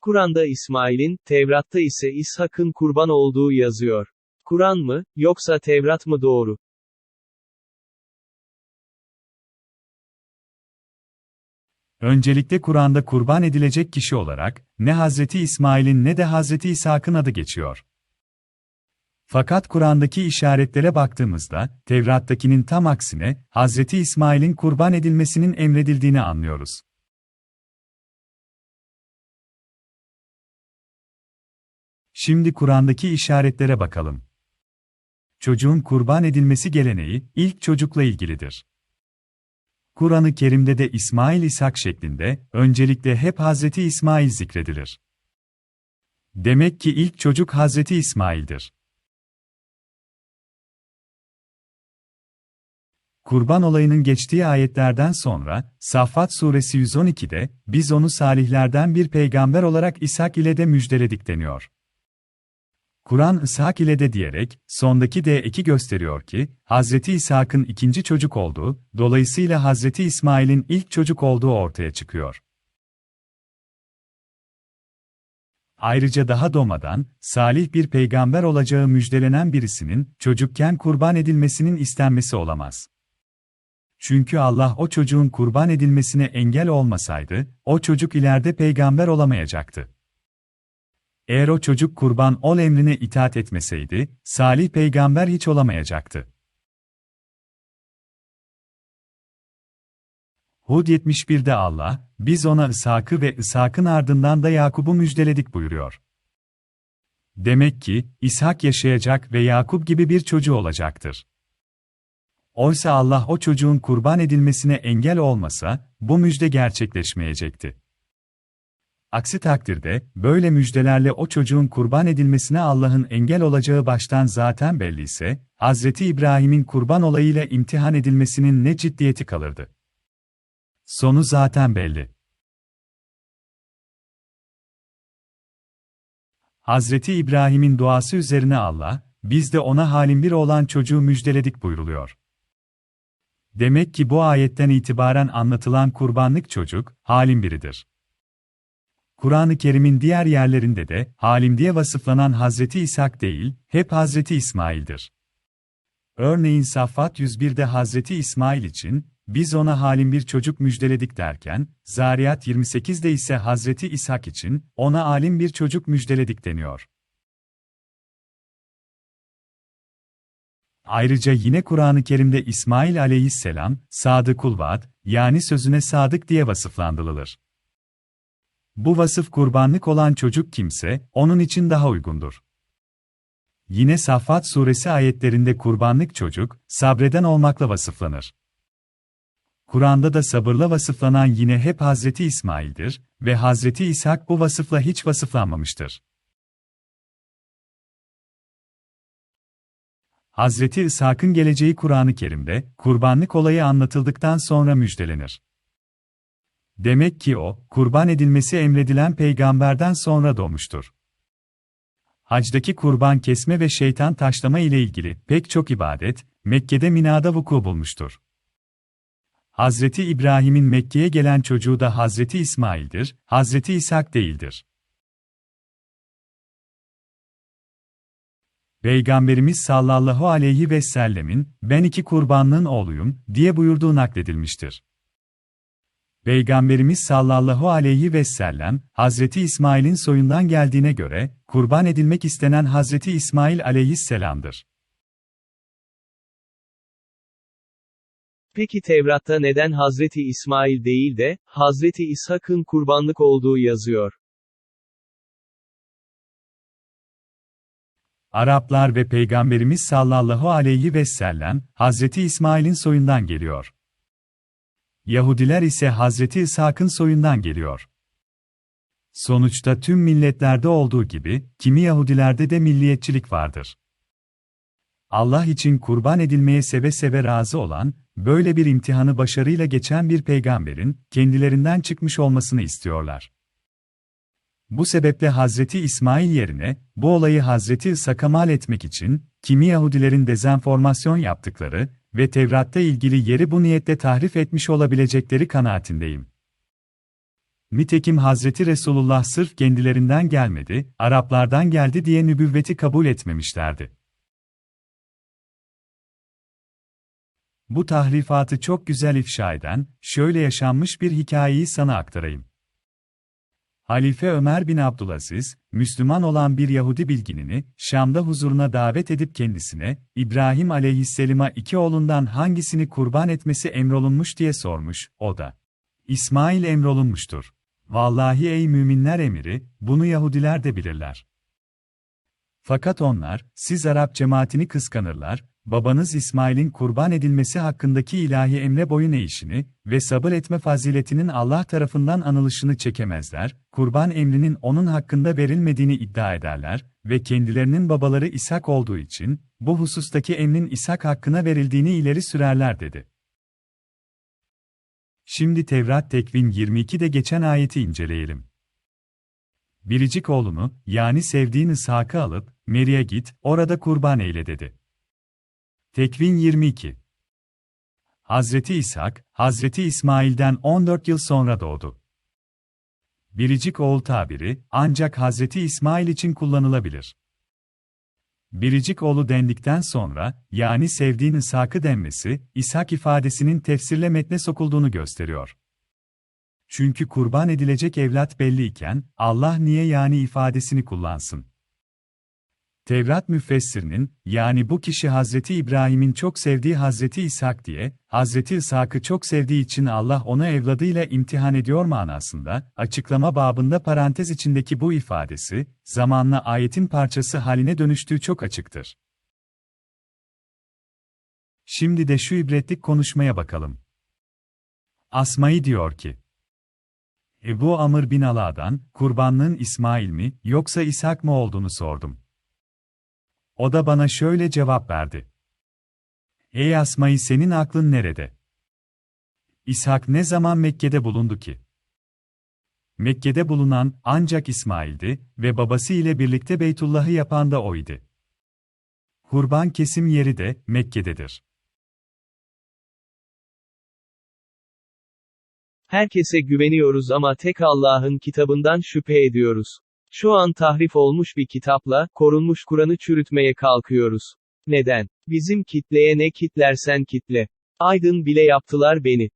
Kur'an'da İsmail'in, Tevrat'ta ise İshak'ın kurban olduğu yazıyor. Kur'an mı, yoksa Tevrat mı doğru? Öncelikle Kur'an'da kurban edilecek kişi olarak, ne Hazreti İsmail'in ne de Hazreti İshak'ın adı geçiyor. Fakat Kur'an'daki işaretlere baktığımızda, Tevrat'takinin tam aksine, Hazreti İsmail'in kurban edilmesinin emredildiğini anlıyoruz. Şimdi Kur'an'daki işaretlere bakalım. Çocuğun kurban edilmesi geleneği, ilk çocukla ilgilidir. Kur'an-ı Kerim'de de İsmail İshak şeklinde, öncelikle hep Hazreti İsmail zikredilir. Demek ki ilk çocuk Hazreti İsmail'dir. Kurban olayının geçtiği ayetlerden sonra, Saffat suresi 112'de, biz onu salihlerden bir peygamber olarak İshak ile de müjdeledik deniyor. Kur'an İshak ile de diyerek, sondaki de eki gösteriyor ki, Hazreti İshak'ın ikinci çocuk olduğu, dolayısıyla Hazreti İsmail'in ilk çocuk olduğu ortaya çıkıyor. Ayrıca daha doğmadan, salih bir peygamber olacağı müjdelenen birisinin, çocukken kurban edilmesinin istenmesi olamaz. Çünkü Allah o çocuğun kurban edilmesine engel olmasaydı, o çocuk ileride peygamber olamayacaktı. Eğer o çocuk kurban ol emrine itaat etmeseydi, salih peygamber hiç olamayacaktı. Hud 71'de Allah, biz ona İshak'ı ve İshak'ın ardından da Yakub'u müjdeledik buyuruyor. Demek ki, İshak yaşayacak ve Yakup gibi bir çocuğu olacaktır. Oysa Allah o çocuğun kurban edilmesine engel olmasa, bu müjde gerçekleşmeyecekti. Aksi takdirde, böyle müjdelerle o çocuğun kurban edilmesine Allah'ın engel olacağı baştan zaten belliyse, Hazreti İbrahim'in kurban olayıyla imtihan edilmesinin ne ciddiyeti kalırdı? Sonu zaten belli. Hazreti İbrahim'in duası üzerine Allah, biz de ona halim bir olan çocuğu müjdeledik buyruluyor. Demek ki bu ayetten itibaren anlatılan kurbanlık çocuk, halim biridir. Kur'an-ı Kerim'in diğer yerlerinde de, halim diye vasıflanan Hazreti İshak değil, hep Hazreti İsmail'dir. Örneğin Saffat 101'de Hazreti İsmail için, biz ona halim bir çocuk müjdeledik derken, Zariyat 28'de ise Hazreti İshak için, ona alim bir çocuk müjdeledik deniyor. Ayrıca yine Kur'an-ı Kerim'de İsmail aleyhisselam, sadıkul vaad, yani sözüne sadık diye vasıflandırılır. Bu vasıf kurbanlık olan çocuk kimse, onun için daha uygundur. Yine Saffat suresi ayetlerinde kurbanlık çocuk, sabreden olmakla vasıflanır. Kur'an'da da sabırla vasıflanan yine hep Hazreti İsmail'dir ve Hazreti İshak bu vasıfla hiç vasıflanmamıştır. Hazreti İshak'ın geleceği Kur'an-ı Kerim'de, kurbanlık olayı anlatıldıktan sonra müjdelenir. Demek ki o, kurban edilmesi emredilen peygamberden sonra doğmuştur. Hacdaki kurban kesme ve şeytan taşlama ile ilgili pek çok ibadet, Mekke'de Mina'da vuku bulmuştur. Hazreti İbrahim'in Mekke'ye gelen çocuğu da Hazreti İsmail'dir, Hazreti İshak değildir. Peygamberimiz sallallahu aleyhi ve sellemin, ben iki kurbanlığın oğluyum, diye buyurduğu nakledilmiştir. Peygamberimiz sallallahu aleyhi ve sellem, Hazreti İsmail'in soyundan geldiğine göre, kurban edilmek istenen Hazreti İsmail aleyhisselamdır. Peki Tevrat'ta neden Hazreti İsmail değil de, Hazreti İshak'ın kurbanlık olduğu yazıyor? Araplar ve Peygamberimiz sallallahu aleyhi ve sellem, Hazreti İsmail'in soyundan geliyor. Yahudiler ise Hazreti İshak'ın soyundan geliyor. Sonuçta tüm milletlerde olduğu gibi, kimi Yahudilerde de milliyetçilik vardır. Allah için kurban edilmeye seve seve razı olan, böyle bir imtihanı başarıyla geçen bir peygamberin, kendilerinden çıkmış olmasını istiyorlar. Bu sebeple Hazreti İsmail yerine, bu olayı Hazreti İshak'a mal etmek için, kimi Yahudilerin dezenformasyon yaptıkları ve Tevrat'ta ilgili yeri bu niyetle tahrif etmiş olabilecekleri kanaatindeyim. Nitekim Hazreti Resulullah sırf kendilerinden gelmedi, Araplardan geldi diye nübüvveti kabul etmemişlerdi. Bu tahrifatı çok güzel ifşa eden, şöyle yaşanmış bir hikayeyi sana aktarayım. Halife Ömer bin Abdülaziz, Müslüman olan bir Yahudi bilginini, Şam'da huzuruna davet edip kendisine, İbrahim aleyhisselama iki oğlundan hangisini kurban etmesi emrolunmuş diye sormuş, o da, İsmail emrolunmuştur. Vallahi ey müminler emiri, bunu Yahudiler de bilirler. Fakat onlar, siz Arap cemaatini kıskanırlar, babanız İsmail'in kurban edilmesi hakkındaki ilahi emre boyun eğişini ve sabır etme faziletinin Allah tarafından anılışını çekemezler, kurban emrinin onun hakkında verilmediğini iddia ederler ve kendilerinin babaları İshak olduğu için, bu husustaki emrin İshak hakkına verildiğini ileri sürerler dedi. Şimdi Tevrat Tekvin 22'de geçen ayeti inceleyelim. Biricik oğlunu, yani sevdiğin İshak'ı alıp, Meri'ye git, orada kurban eyle dedi. Tekvin 22 Hazreti İshak, Hazreti İsmail'den 14 yıl sonra doğdu. Biricik oğul tabiri, ancak Hazreti İsmail için kullanılabilir. Biricik oğlu dendikten sonra, yani sevdiğin İshak'ı denmesi, İshak ifadesinin tefsirle metne sokulduğunu gösteriyor. Çünkü kurban edilecek evlat belliyken, Allah niye yani ifadesini kullansın? Tevrat müfessirinin, yani bu kişi Hazreti İbrahim'in çok sevdiği Hazreti İshak diye, Hazreti İshak'ı çok sevdiği için Allah onu evladıyla imtihan ediyor manasında, açıklama babında parantez içindeki bu ifadesi, zamanla ayetin parçası haline dönüştüğü çok açıktır. Şimdi de şu ibretlik konuşmaya bakalım. Asma'yı diyor ki, Ebu Amr bin Ala'dan, kurbanlığın İsmail mi, yoksa İshak mı olduğunu sordum. O da bana şöyle cevap verdi. Ey Asma'yı senin aklın nerede? İshak ne zaman Mekke'de bulundu ki? Mekke'de bulunan ancak İsmail'di ve babası ile birlikte Beytullah'ı yapan da oydu. Kurban kesim yeri de Mekke'dedir. Herkese güveniyoruz ama tek Allah'ın kitabından şüphe ediyoruz. Şu an tahrif olmuş bir kitapla, korunmuş Kur'an'ı çürütmeye kalkıyoruz. Neden? Bizim kitleye ne kitlersen kitle. Aydın bile yaptılar beni.